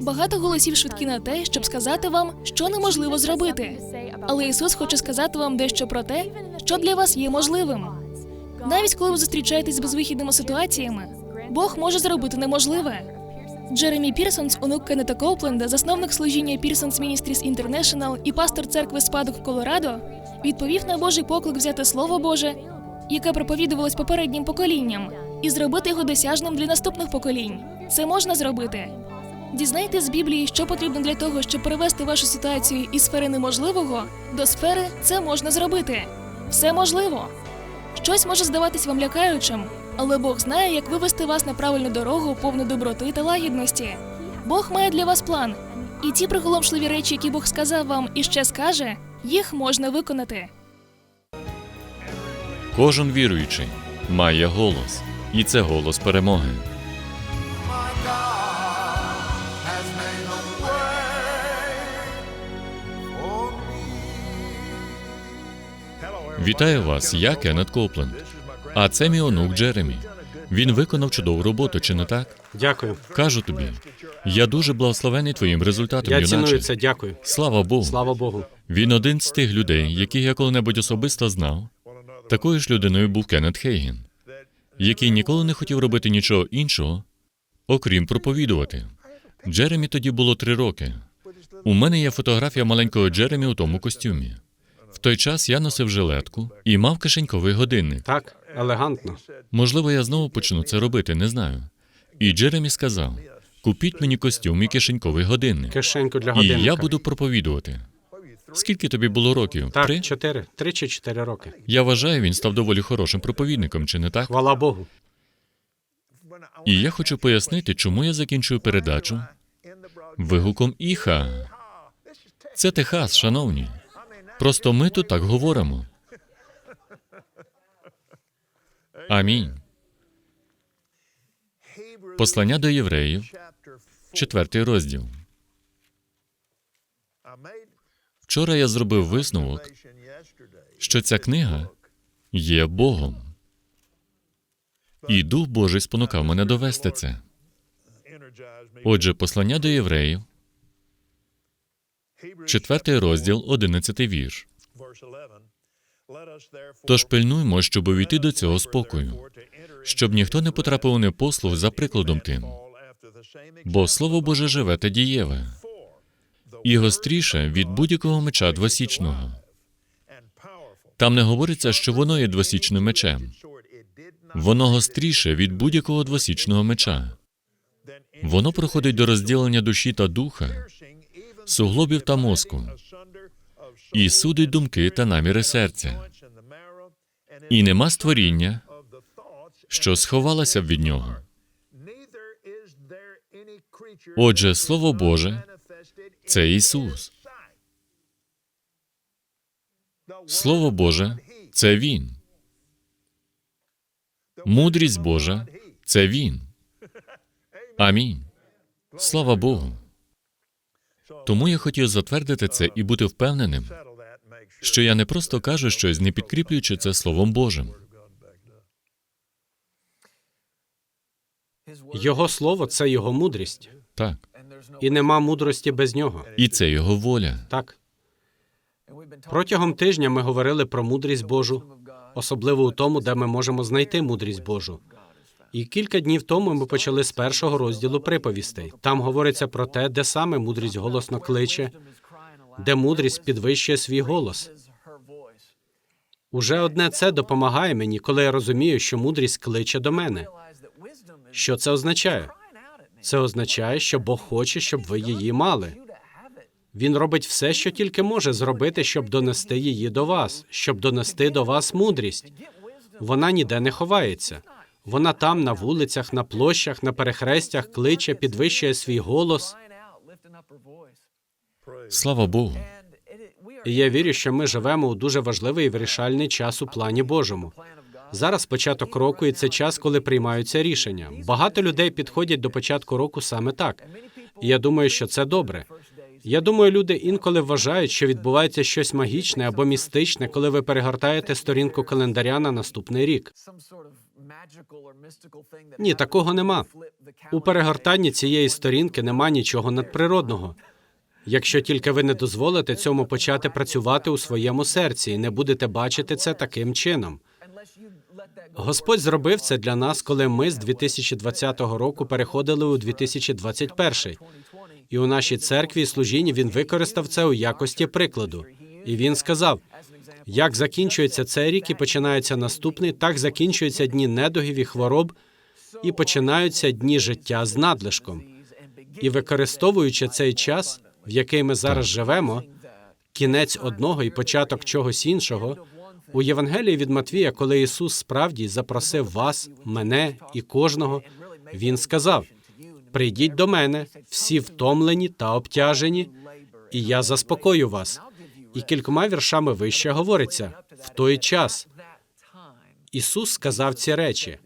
Багато голосів швидкі на те, щоб сказати вам, що неможливо зробити. Але Ісус хоче сказати вам дещо про те, що для вас є можливим. Навіть коли ви зустрічаєтесь з безвихідними ситуаціями, Бог може зробити неможливе. Джеремі Пірсонс, онук Кеннета Коупленда, засновник служіння Пірсонс Ministries International і пастор церкви Спадок в Колорадо, відповів на Божий поклик взяти Слово Боже, яке проповідувалось попереднім поколінням, і зробити його досяжним для наступних поколінь. Це можна зробити. Дізнайтесь з Біблії, що потрібно для того, щоб перевести вашу ситуацію із сфери неможливого до сфери це можна зробити. Все можливо. Щось може здаватись вам лякаючим, але Бог знає, як вивести вас на правильну дорогу, повну доброти та лагідності. Бог має для вас план, і ті приголомшливі речі, які Бог сказав вам і ще скаже, їх можна виконати. Кожен віруючий має голос, і це голос перемоги. Вітаю вас, я Кеннет Копленд. А це мій онук Джеремі. Він виконав чудову роботу, чи не так? Дякую. Кажу тобі, я дуже благословений твоїм результатом, Я юначе. ціную це. Дякую. Слава Богу. Слава Богу. Він один з тих людей, яких я коли-небудь особисто знав. Такою ж людиною був Кеннет Хейген, який ніколи не хотів робити нічого іншого, окрім проповідувати. Джеремі тоді було три роки. У мене є фотографія маленького Джеремі у тому костюмі. В той час я носив жилетку і мав кишеньковий годинник. Так, елегантно. Можливо, я знову почну це робити, не знаю. І Джеремі сказав: купіть мені костюм і кишеньковий годинник. Кишеньку для І я буду проповідувати. Скільки тобі було років? Так, Три? чотири. Три чи чотири роки. Я вважаю, він став доволі хорошим проповідником, чи не так? Хвала Богу. І я хочу пояснити, чому я закінчую передачу вигуком Іха. Це Техас, шановні. Просто ми тут так говоримо. Амінь. Послання до євреїв, четвертий розділ. Вчора я зробив висновок, що ця книга є Богом. І Дух Божий спонукав мене довести це. Отже, послання до євреїв, четвертий розділ, одинадцятий вірш. Тож пильнуймо, щоб увійти до цього спокою, щоб ніхто не потрапив у непослух за прикладом тим, бо Слово Боже живе та дієве, і гостріше від будь-якого меча двосічного. Там не говориться, що воно є двосічним мечем. Воно гостріше від будь-якого двосічного меча. Воно проходить до розділення душі та духа, суглобів та мозку, і судить думки та наміри серця. І нема створіння, що сховалося б від нього. Отже, Слово Боже це Ісус. Слово Боже це Він. Мудрість Божа це Він. Амінь. Слава Богу. Тому я хотів затвердити це і бути впевненим, що я не просто кажу щось, не підкріплюючи це Словом Божим. Його слово це його мудрість. Так. І нема мудрості без нього. І це його воля. Так. Протягом тижня ми говорили про мудрість Божу, особливо у тому, де ми можемо знайти мудрість Божу. І кілька днів тому ми почали з першого розділу приповістей. Там говориться про те, де саме мудрість голосно кличе, де мудрість підвищує свій голос. Уже одне це допомагає мені, коли я розумію, що мудрість кличе до мене. Що це означає? Це означає, що Бог хоче, щоб ви її мали. Він робить все, що тільки може зробити, щоб донести її до вас, щоб донести до вас мудрість. Вона ніде не ховається. Вона там, на вулицях, на площах, на перехрестях, кличе, підвищує свій голос. Слава Богу. І я вірю, що ми живемо у дуже важливий і вирішальний час у плані Божому. Зараз початок року, і це час, коли приймаються рішення. Багато людей підходять до початку року саме так. І я думаю, що це добре. Я думаю, люди інколи вважають, що відбувається щось магічне або містичне, коли ви перегортаєте сторінку календаря на наступний рік. Ні, такого нема. У перегортанні цієї сторінки нема нічого надприродного. Якщо тільки ви не дозволите цьому почати працювати у своєму серці і не будете бачити це таким чином. Господь зробив це для нас, коли ми з 2020 року переходили у 2021. І у нашій церкві і служінні він використав це у якості прикладу. І він сказав: як закінчується цей рік і починається наступний, так закінчуються дні недугів і хвороб, і починаються дні життя з надлишком. І використовуючи цей час, в який ми зараз живемо, кінець одного і початок чогось іншого. У Євангелії від Матвія, коли Ісус справді запросив вас, мене і кожного, Він сказав: Прийдіть до мене, всі втомлені та обтяжені, і я заспокою вас. І кількома віршами вище говориться в той час. Ісус сказав ці речі.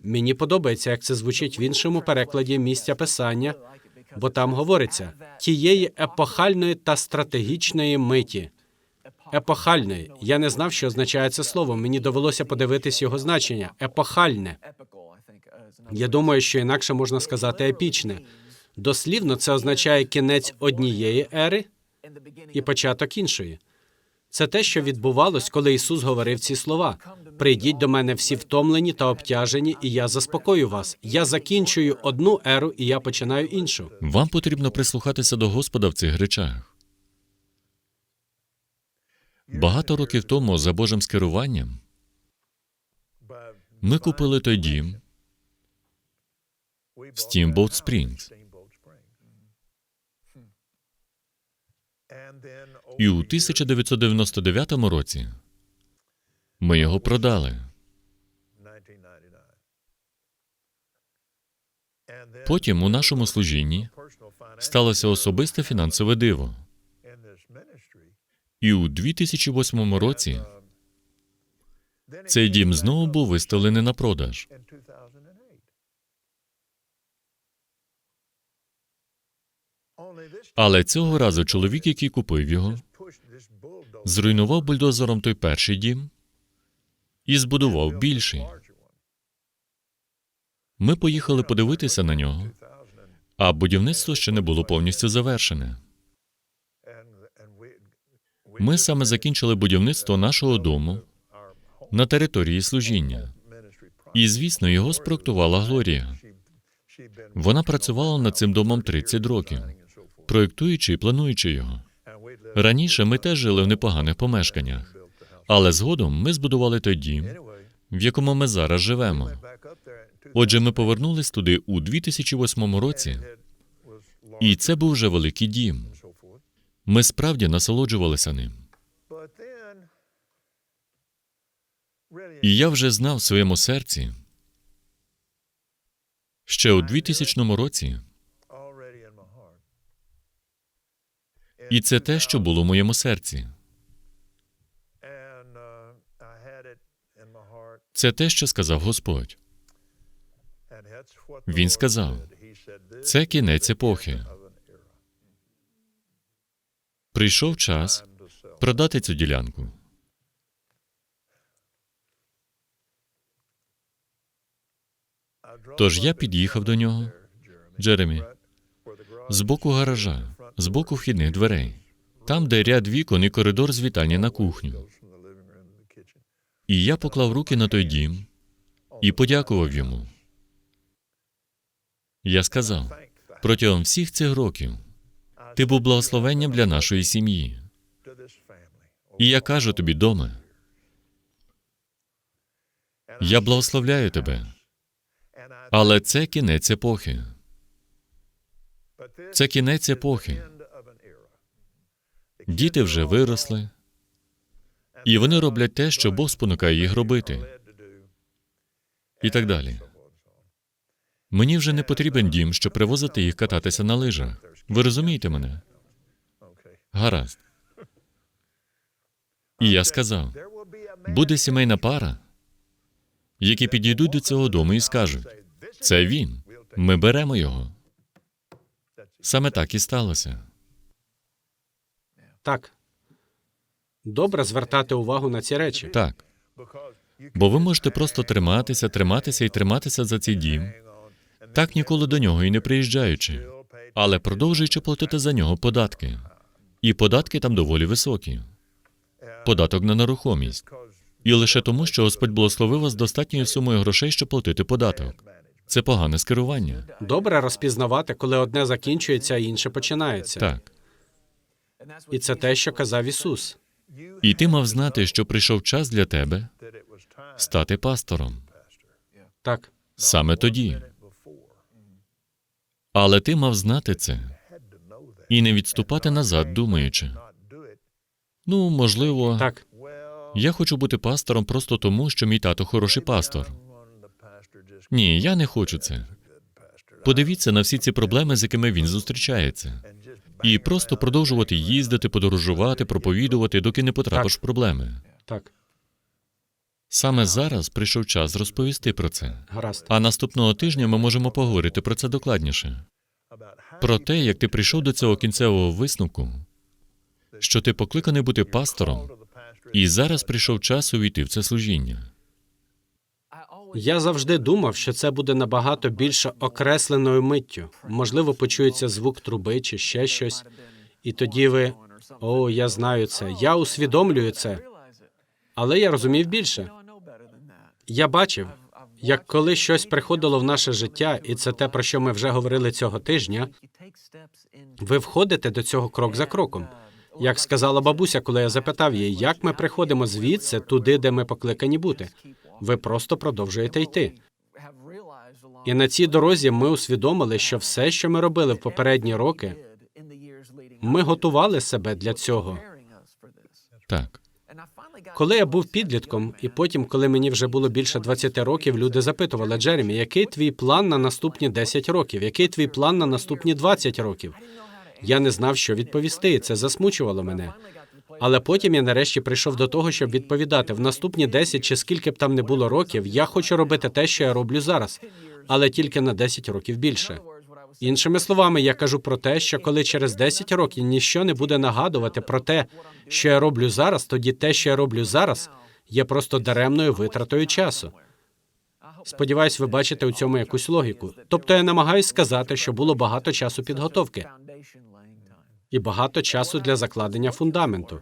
Мені подобається, як це звучить в іншому перекладі місця писання, бо там говориться тієї епохальної та стратегічної миті. Епохальної. Я не знав, що означає це слово. Мені довелося подивитись його значення. Епохальне. Я думаю, що інакше можна сказати епічне. Дослівно це означає кінець однієї ери і початок іншої. Це те, що відбувалось, коли Ісус говорив ці слова: прийдіть до мене всі втомлені та обтяжені, і я заспокою вас. Я закінчую одну еру, і я починаю іншу. Вам потрібно прислухатися до Господа в цих речах. Багато років тому, за Божим скеруванням, ми купили той дім в Steamboat Springs. І у 1999 році ми його продали. Потім у нашому служінні сталося особисте фінансове диво. І у 2008 році цей дім знову був виставлений на продаж. Але цього разу чоловік, який купив його, зруйнував бульдозером той перший дім і збудував більший. Ми поїхали подивитися на нього, а будівництво ще не було повністю завершене. Ми саме закінчили будівництво нашого дому на території служіння. І, звісно, його спроектувала Глорія. Вона працювала над цим домом 30 років, проєктуючи і плануючи його. Раніше ми теж жили в непоганих помешканнях, але згодом ми збудували той дім, в якому ми зараз живемо. Отже, ми повернулись туди у 2008 році, і це був вже великий дім. Ми справді насолоджувалися ним. І я вже знав в своєму серці ще у 2000 році, і це те, що було в моєму серці. Це те, що сказав Господь. Він сказав, Це кінець епохи. Прийшов час продати цю ділянку. Тож я під'їхав до нього, Джеремі, з боку гаража, з боку вхідних дверей, там, де ряд вікон і коридор з вітальні на кухню. І я поклав руки на той дім і подякував йому. Я сказав: протягом всіх цих років ти був благословенням для нашої сім'ї. І я кажу тобі, доме, я благословляю тебе, але це кінець епохи. Це кінець епохи. Діти вже виросли, і вони роблять те, що Бог спонукає їх робити, і так далі. Мені вже не потрібен дім, щоб привозити їх кататися на лижах. Ви розумієте мене? Гаразд. І я сказав: буде сімейна пара, які підійдуть до цього дому і скажуть: це він. Ми беремо його. Саме так і сталося. Так. Добре звертати увагу на ці речі. Так. Бо ви можете просто триматися, триматися і триматися за цей дім, так ніколи до нього і не приїжджаючи, але продовжуючи платити за нього податки. І податки там доволі високі. Податок на нерухомість. І лише тому, що Господь благословив вас достатньою сумою грошей, щоб платити податок. Це погане скерування. Добре розпізнавати, коли одне закінчується, а інше починається. Так. І це те, що казав Ісус. І ти мав знати, що прийшов час для тебе стати пастором. Так, Саме тоді. Але ти мав знати це і не відступати назад, думаючи. Ну, можливо, так, я хочу бути пастором просто тому, що мій тато хороший пастор. Ні, я не хочу це. Подивіться на всі ці проблеми, з якими він зустрічається, і просто продовжувати їздити, подорожувати, проповідувати, доки не потрапиш в проблеми. так, Саме зараз прийшов час розповісти про це. гаразд. А наступного тижня ми можемо поговорити про це докладніше. Про те, як ти прийшов до цього кінцевого висновку, що ти покликаний бути пастором, і зараз прийшов час увійти в це служіння. Я завжди думав, що це буде набагато більше окресленою миттю. Можливо, почується звук труби чи ще щось. І тоді ви о, я знаю це. Я усвідомлюю це. Але я розумів більше. Я бачив, як коли щось приходило в наше життя, і це те, про що ми вже говорили цього тижня. Ви входите до цього крок за кроком. Як сказала бабуся, коли я запитав її, як ми приходимо звідси туди, де ми покликані бути. Ви просто продовжуєте йти. І на цій дорозі ми усвідомили, що все, що ми робили в попередні роки, ми готували себе для цього. Так, Коли я був підлітком, і потім, коли мені вже було більше 20 років, люди запитували Джеремі, який твій план на наступні 10 років, який твій план на наступні 20 років. Я не знав, що відповісти, і це засмучувало мене. Але потім я нарешті прийшов до того, щоб відповідати в наступні 10 чи скільки б там не було років, я хочу робити те, що я роблю зараз, але тільки на 10 років більше. Іншими словами, я кажу про те, що коли через 10 років ніщо не буде нагадувати про те, що я роблю зараз, тоді те, що я роблю зараз, є просто даремною витратою часу. Сподіваюсь, ви бачите у цьому якусь логіку. Тобто я намагаюся сказати, що було багато часу підготовки і багато часу для закладення фундаменту.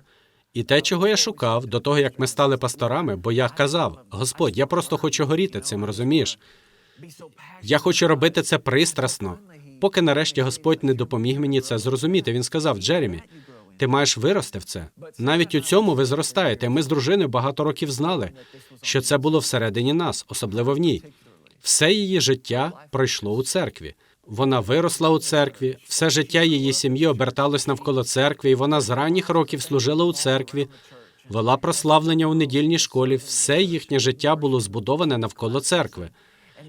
І те, чого я шукав до того, як ми стали пасторами, бо я казав: Господь, я просто хочу горіти цим, розумієш? Я хочу робити це пристрасно. Поки нарешті Господь не допоміг мені це зрозуміти. Він сказав: Джеремі, ти маєш вирости в це. Навіть у цьому ви зростаєте. Ми з дружиною багато років знали, що це було всередині нас, особливо в ній. Все її життя пройшло у церкві. Вона виросла у церкві, все життя її сім'ї оберталось навколо церкви, і вона з ранніх років служила у церкві, вела прославлення у недільній школі. Все їхнє життя було збудоване навколо церкви.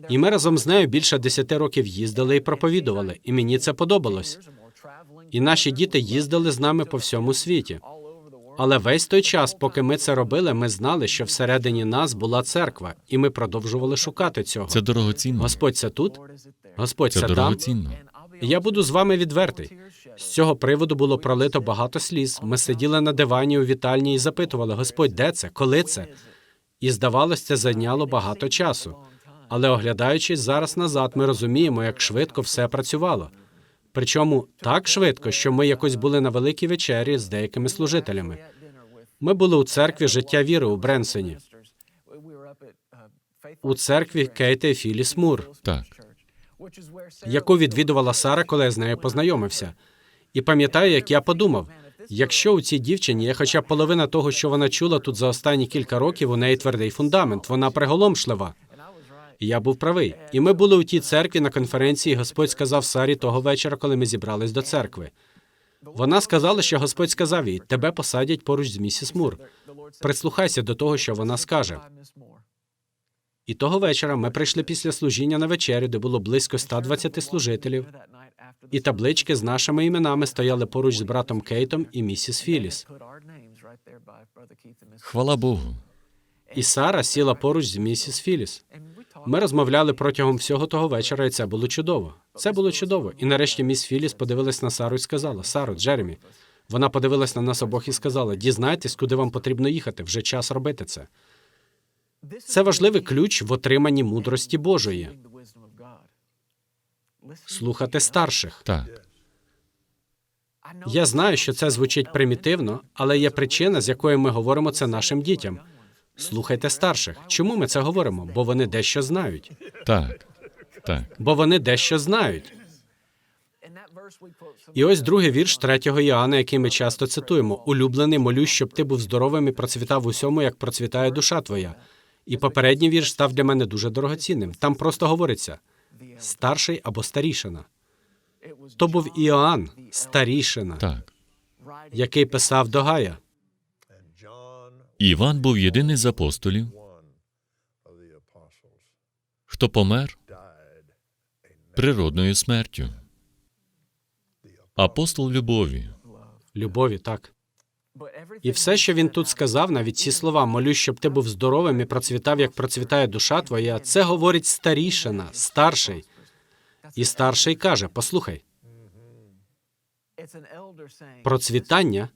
І ми разом з нею більше десяти років їздили і проповідували, і мені це подобалось. І наші діти їздили з нами по всьому світі. Але весь той час, поки ми це робили, ми знали, що всередині нас була церква, і ми продовжували шукати цього. це дорогоцінно. Господь, це тут? Господь, Це там? дорогоцінно. Я буду з вами відвертий. З цього приводу було пролито багато сліз. Ми сиділи на дивані у вітальні і запитували: Господь, де це? Коли це? І здавалось, це зайняло багато часу. Але оглядаючись зараз назад, ми розуміємо, як швидко все працювало. Причому так швидко, що ми якось були на великій вечері з деякими служителями. Ми були у церкві життя віри у Бренсоні, у церкві Кейта і Філіс Мур, Так, яку відвідувала Сара, коли я з нею познайомився. І пам'ятаю, як я подумав: якщо у цій дівчині є хоча б половина того, що вона чула тут за останні кілька років, у неї твердий фундамент, вона приголомшлива. Я був правий. І ми були у тій церкві на конференції. і Господь сказав Сарі того вечора, коли ми зібрались до церкви. Вона сказала, що Господь сказав їй: тебе посадять поруч з місіс Мур. Прислухайся до того, що вона скаже. І того вечора ми прийшли після служіння на вечерю, де було близько 120 служителів, і таблички з нашими іменами стояли поруч з братом Кейтом і місіс Філіс. хвала Богу. І Сара сіла поруч з місіс Філіс. Ми розмовляли протягом всього того вечора, і це було чудово. Це було чудово. І нарешті міс Філіс подивилась на Сару і сказала: Саро, Джеремі. Вона подивилась на нас обох і сказала: Дізнайтесь, куди вам потрібно їхати. Вже час робити це. Це важливий ключ в отриманні мудрості Божої. Слухати старших. Так, Я знаю, що це звучить примітивно, але є причина, з якої ми говоримо це нашим дітям. Слухайте старших. Чому ми це говоримо? Бо вони дещо знають. так, так. Бо вони дещо знають. І ось другий вірш 3 Іоанна, який ми часто цитуємо: Улюблений, молюсь, щоб ти був здоровим і процвітав усьому, як процвітає душа твоя. І попередній вірш став для мене дуже дорогоцінним. Там просто говориться старший або старішина. То був Іоанн, старішина, Так. який писав до Гая. Іван був єдиний з апостолів, хто помер природною смертю. Апостол любові. Любові, так. І все, що він тут сказав, навіть ці слова, молюсь, щоб ти був здоровим і процвітав, як процвітає душа твоя, це говорить старішина, старший. І старший каже: Послухай, процвітання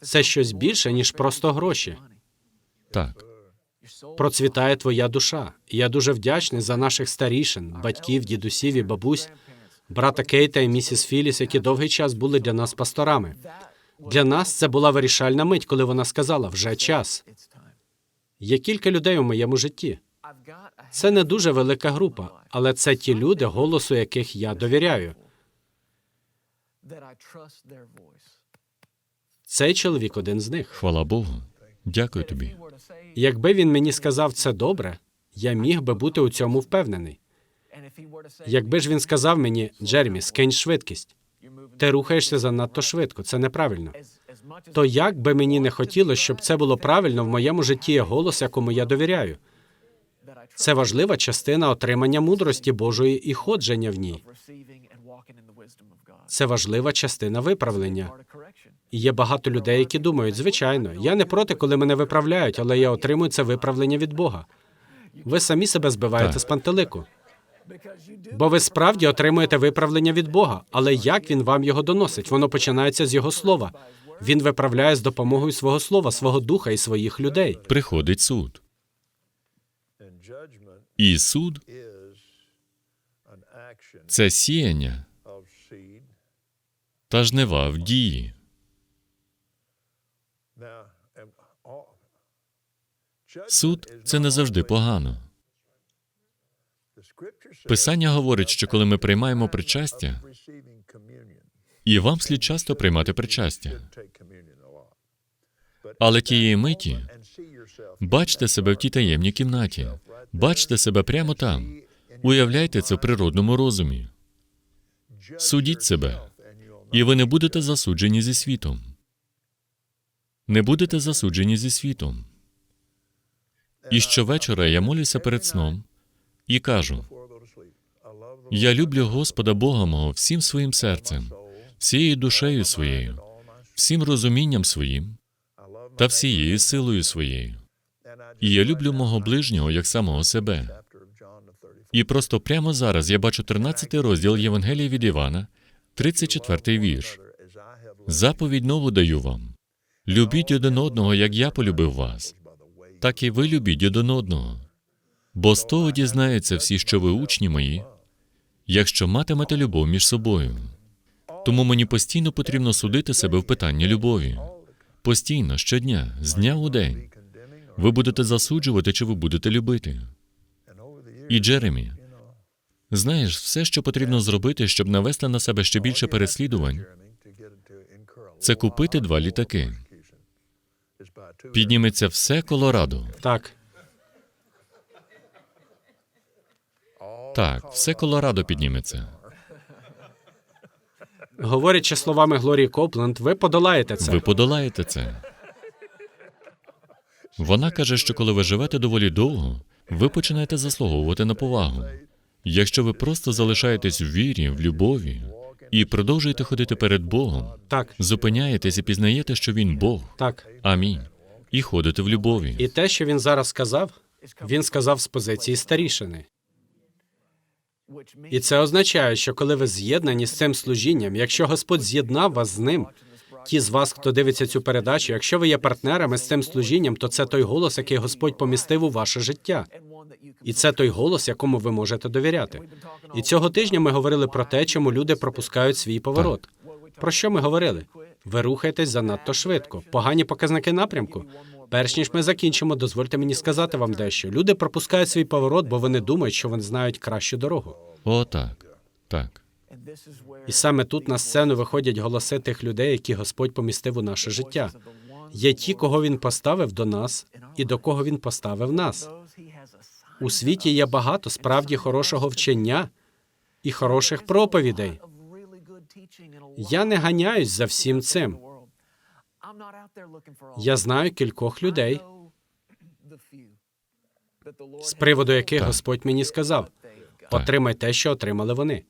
це щось більше, ніж просто гроші. Так, Процвітає твоя душа. І я дуже вдячний за наших старішин, батьків, дідусів і бабусь, брата Кейта і місіс Філіс, які довгий час були для нас пасторами. Для нас це була вирішальна мить, коли вона сказала: вже час. Є кілька людей у моєму житті. Це не дуже велика група, але це ті люди, голосу яких я довіряю. Цей чоловік один з них. хвала Богу. Дякую тобі. Якби він мені сказав це добре, я міг би бути у цьому впевнений. Якби ж він сказав мені, Джеремі, скинь швидкість, ти рухаєшся занадто швидко, це неправильно. То як би мені не хотілося, щоб це було правильно, в моєму житті є голос, якому я довіряю. Це важлива частина отримання мудрості Божої і ходження в ній. Це важлива частина виправлення. І є багато людей, які думають, звичайно, я не проти, коли мене виправляють, але я отримую це виправлення від Бога. Ви самі себе збиваєте Так. з пантелику. Бо ви справді отримуєте виправлення від Бога, але як він вам його доносить? Воно починається з його слова. Він виправляє з допомогою свого слова, свого духа і своїх людей. Приходить суд. І суд це сіяння та жнива в дії. Суд це не завжди погано. Писання говорить, що коли ми приймаємо причастя, і вам слід часто приймати причастя. Але тієї миті бачте себе в тій таємній кімнаті, бачте себе прямо там. Уявляйте це в природному розумі. Судіть себе, і ви не будете засуджені зі світом. Не будете засуджені зі світом. І щовечора я молюся перед сном і кажу: я люблю Господа Бога мого всім своїм серцем, всією душею своєю, всім розумінням своїм та всією силою своєю. І я люблю мого ближнього як самого себе. І просто прямо зараз я бачу 13 розділ Євангелія від Івана, 34 вірш. Заповідь нову даю вам. Любіть один одного, як я полюбив вас, так і ви любіть один одного. Бо з того дізнаються всі, що ви учні мої, якщо матимете любов між собою. Тому мені постійно потрібно судити себе в питанні любові. Постійно, щодня, з дня у день. Ви будете засуджувати, чи ви будете любити. І Джеремі, знаєш, все, що потрібно зробити, щоб навести на себе ще більше переслідувань, це купити два літаки. Підніметься все Колорадо. Так, Так, все Колорадо підніметься. говорячи словами Глорії Копленд, ви подолаєте це. Ви подолаєте це. Вона каже, що коли ви живете доволі довго, ви починаєте заслуговувати на повагу. Якщо ви просто залишаєтесь в вірі, в любові і продовжуєте ходити перед Богом, Так, зупиняєтесь і пізнаєте, що Він Бог. так. Амінь. І ходите в любові. І те, що він зараз сказав, він сказав з позиції старішини. І це означає, що коли ви з'єднані з цим служінням, якщо Господь з'єднав вас з ним, ті з вас, хто дивиться цю передачу, якщо ви є партнерами з цим служінням, то це той голос, який Господь помістив у ваше життя. І це той голос, якому ви можете довіряти. І цього тижня ми говорили про те, чому люди пропускають свій поворот. Про що ми говорили? Ви рухаєтесь занадто швидко. Погані показники напрямку. Перш ніж ми закінчимо, дозвольте мені сказати вам дещо. Люди пропускають свій поворот, бо вони думають, що вони знають кращу дорогу. О, так. Так. І саме тут на сцену виходять голоси тих людей, які Господь помістив у наше життя. Є ті, кого він поставив до нас, і до кого він поставив нас. У світі є багато справді хорошого вчення і хороших проповідей. Я не ганяюсь за всім цим. Я знаю кількох людей, з приводу яких Так. Господь мені сказав: отримай те, що отримали вони.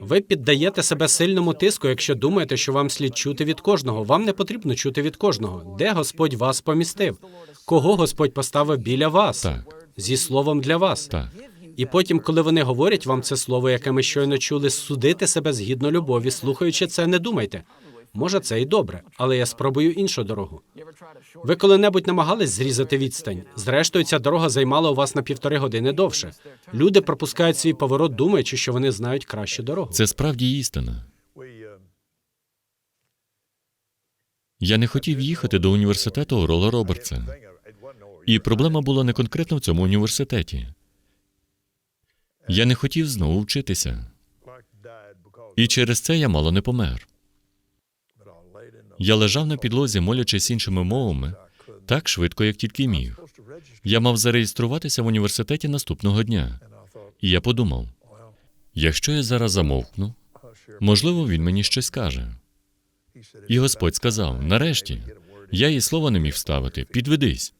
Ви піддаєте себе сильному тиску, якщо думаєте, що вам слід чути від кожного. Вам не потрібно чути від кожного. Де Господь вас помістив? Кого Господь поставив біля вас? Так. Зі словом для вас. Так. І потім, коли вони говорять вам це слово, яке ми щойно чули, судити себе згідно любові, слухаючи це, не думайте. Може, це і добре, але я спробую іншу дорогу. Ви коли-небудь намагались зрізати відстань? Зрештою, ця дорога займала у вас на півтори години довше. Люди пропускають свій поворот, думаючи, що вони знають кращу дорогу. Це справді істина. Я не хотів їхати до університету Орола Робертса. І проблема була не конкретно в цьому університеті. Я не хотів знову вчитися. І через це я мало не помер. Я лежав на підлозі, молячись іншими мовами, так швидко, як тільки міг. Я мав зареєструватися в університеті наступного дня. І я подумав: якщо я зараз замовкну, можливо, він мені щось скаже. І Господь сказав: нарешті, я їй слова не міг вставити, підведись.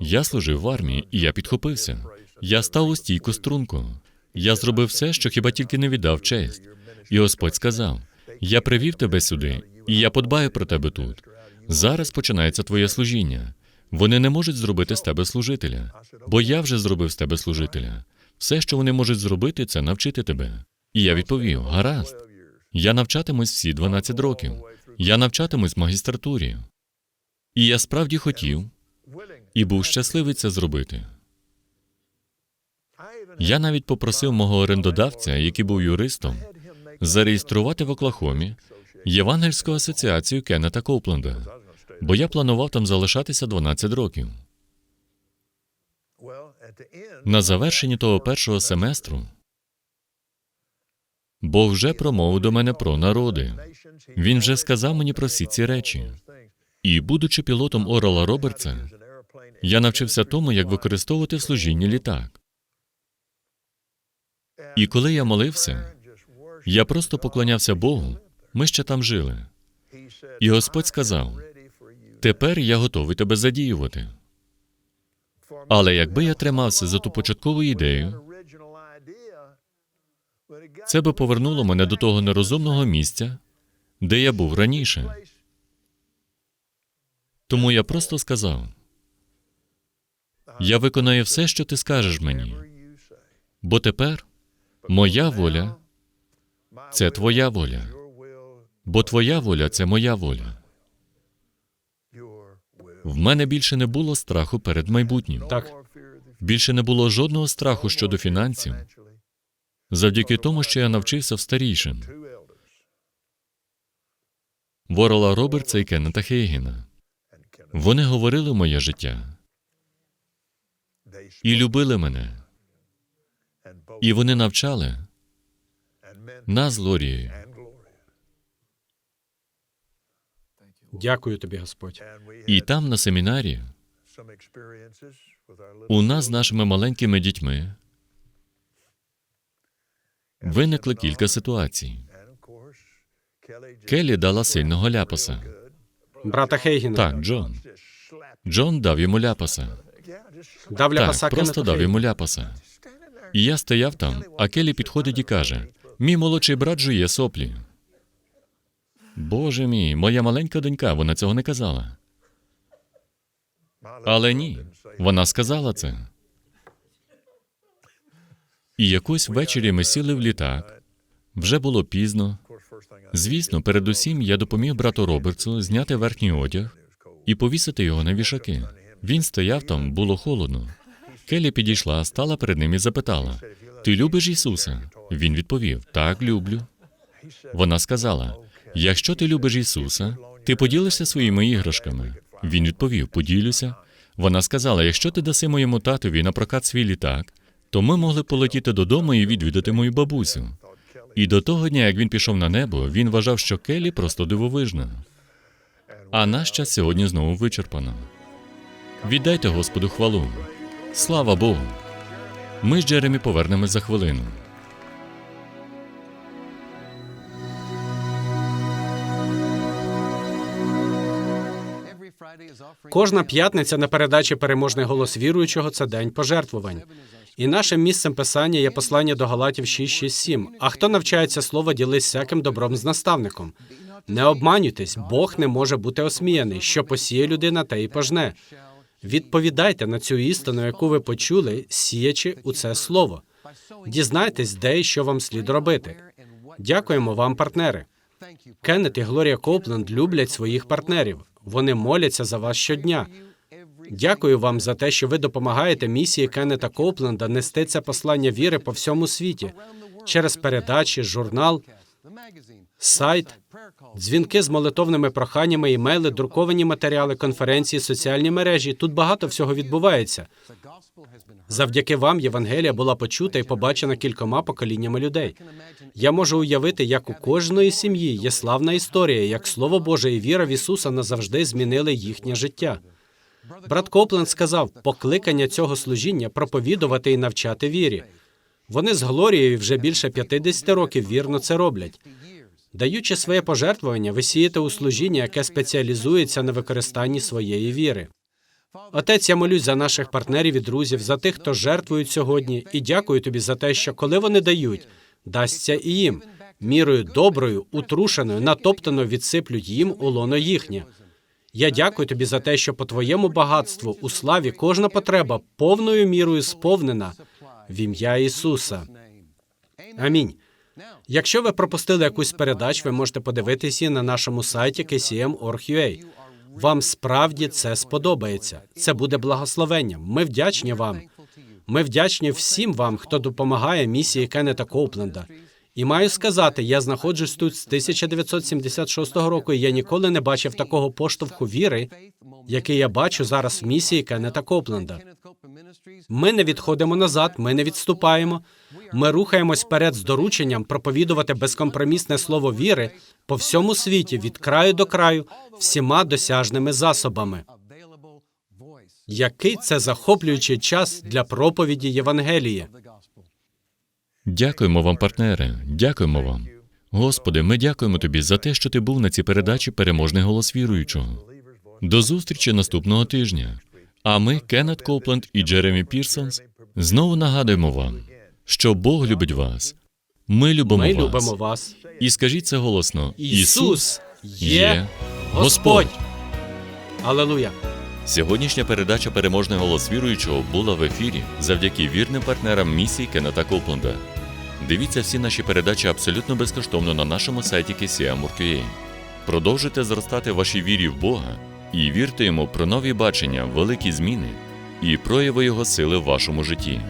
Я служив в армії, і я підхопився. Я став у стійку струнку. Я зробив все, що хіба тільки не віддав честь. І Господь сказав: Я привів тебе сюди, і я подбаю про тебе тут. Зараз починається твоє служіння. Вони не можуть зробити з тебе служителя, бо я вже зробив з тебе служителя. Все, що вони можуть зробити, це навчити тебе. І я відповів: гаразд. Я навчатимусь всі 12 років. Я навчатимусь магістратурі. І я справді хотів і був щасливий це зробити. Я навіть попросив мого орендодавця, який був юристом, зареєструвати в Оклахомі Євангельську асоціацію Кеннета Коупленда, бо я планував там залишатися 12 років. На завершенні того першого семестру Бог вже промовив до мене про народи. Він вже сказав мені про всі ці речі. І, будучи пілотом Орала Робертса, я навчився тому, як використовувати в служінні літак. І коли я молився, я просто поклонявся Богу. Ми ще там жили. І Господь сказав: Тепер я готовий тебе задіювати. Але якби я тримався за ту початкову ідею, це би повернуло мене до того нерозумного місця, де я був раніше. Тому я просто сказав: я виконаю все, що ти скажеш мені, бо тепер моя воля це твоя воля, бо твоя воля це моя воля. В мене більше не було страху перед майбутнім. Так, Більше не було жодного страху щодо фінансів, завдяки тому, що я навчився в старішин. Ворола Робертса і Кеннета Хейгена. Вони говорили моє життя і любили мене, і вони навчали нас Лорією. Дякую тобі, Господь. І там, на семінарі, у нас з нашими маленькими дітьми виникли кілька ситуацій. Келлі дала сильного ляпаса. Брата Хейгіна. Так, Джон. Джон дав йому ляпаса. Дав Так, ляпаса просто дав йому ляпаса. І я стояв там, а Келлі підходить і каже: мій молодший брат жує соплі. Боже мій, моя маленька донька, вона цього не казала. Але ні, вона сказала це. І якось ввечері ми сіли в літак. Вже було пізно. Звісно, передусім я допоміг брату Робертсу зняти верхній одяг і повісити його на вішаки. Він стояв там, було холодно. Келі підійшла, стала перед ним і запитала: Ти любиш Ісуса? Він відповів: Так, люблю. Вона сказала: Якщо ти любиш Ісуса, ти поділишся своїми іграшками. Він відповів: Поділюся. Вона сказала: Якщо ти даси моєму татові на прокат свій літак, то ми могли полетіти додому і відвідати мою бабусю. І до того дня, як він пішов на небо, він вважав, що Келі просто дивовижна. А наш час сьогодні знову вичерпано. Віддайте Господу хвалу. Слава Богу. Ми з Джеремі повернемось за хвилину. Кожна п'ятниця на передачі Переможний голос віруючого це день пожертвувань. І нашим місцем писання є послання до Галатів 6.6.7. А хто навчається слова, ділись всяким добром з наставником. Не обманюйтесь, Бог не може бути осміяний. Що посіє людина, те і пожне. Відповідайте на цю істину, яку ви почули, сіячи у це слово. Дізнайтесь, де і що вам слід робити. Дякуємо вам, партнери. Кеннет і Глорія Копленд люблять своїх партнерів. Вони моляться за вас щодня. Дякую вам за те, що ви допомагаєте місії Кеннета Копленда нести це послання віри по всьому світі через передачі, журнал, сайт, дзвінки з молитовними проханнями, імейли, друковані матеріали, конференції, соціальні мережі. Тут багато всього відбувається. Завдяки вам Євангелія була почута і побачена кількома поколіннями людей. Я можу уявити, як у кожної сім'ї є славна історія, як Слово Боже і віра в Ісуса назавжди змінили їхнє життя. Брат Копленд сказав, покликання цього служіння проповідувати і навчати вірі. Вони з Глорією вже більше 50 років вірно це роблять. Даючи своє пожертвування, ви сієте у служіння, яке спеціалізується на використанні своєї віри. Отець, я молюсь за наших партнерів і друзів, за тих, хто жертвують сьогодні, і дякую тобі за те, що коли вони дають, дасться і їм. Мірою доброю, утрушеною, натоптано відсиплють їм у лоно їхнє. Я дякую тобі за те, що по твоєму багатству у славі кожна потреба повною мірою сповнена в ім'я Ісуса. Амінь. Якщо ви пропустили якусь передач, ви можете подивитись її на нашому сайті kcm.org.ua. Вам справді це сподобається. Це буде благословенням. Ми вдячні вам. Ми вдячні всім вам, хто допомагає місії Кеннета Коупленда. І маю сказати, я знаходжусь тут з 1976 року, і я ніколи не бачив такого поштовху віри, який я бачу зараз в місії Кеннета Копленда. Ми не відходимо назад, ми не відступаємо. Ми рухаємось вперед з дорученням проповідувати безкомпромісне слово віри по всьому світі від краю до краю, всіма досяжними засобами. Який це захоплюючий час для проповіді Євангелії? Дякуємо вам, партнери. Дякуємо вам. Господи, ми дякуємо тобі за те, що ти був на цій передачі Переможний голос віруючого. До зустрічі наступного тижня. А ми, Кеннет Копленд і Джеремі Пірсонс, знову нагадуємо вам, що Бог любить вас. Ми любимо Ми вас. любимо вас. І скажіть це голосно: Ісус є Господь. Алелуя. Сьогоднішня передача Переможний голос віруючого була в ефірі завдяки вірним партнерам місії Кеннета Копленда. Дивіться всі наші передачі абсолютно безкоштовно на нашому сайті KCM.org.ua. Продовжуйте зростати в вашій вірі в Бога і вірте йому про нові бачення, великі зміни і прояви Його сили в вашому житті.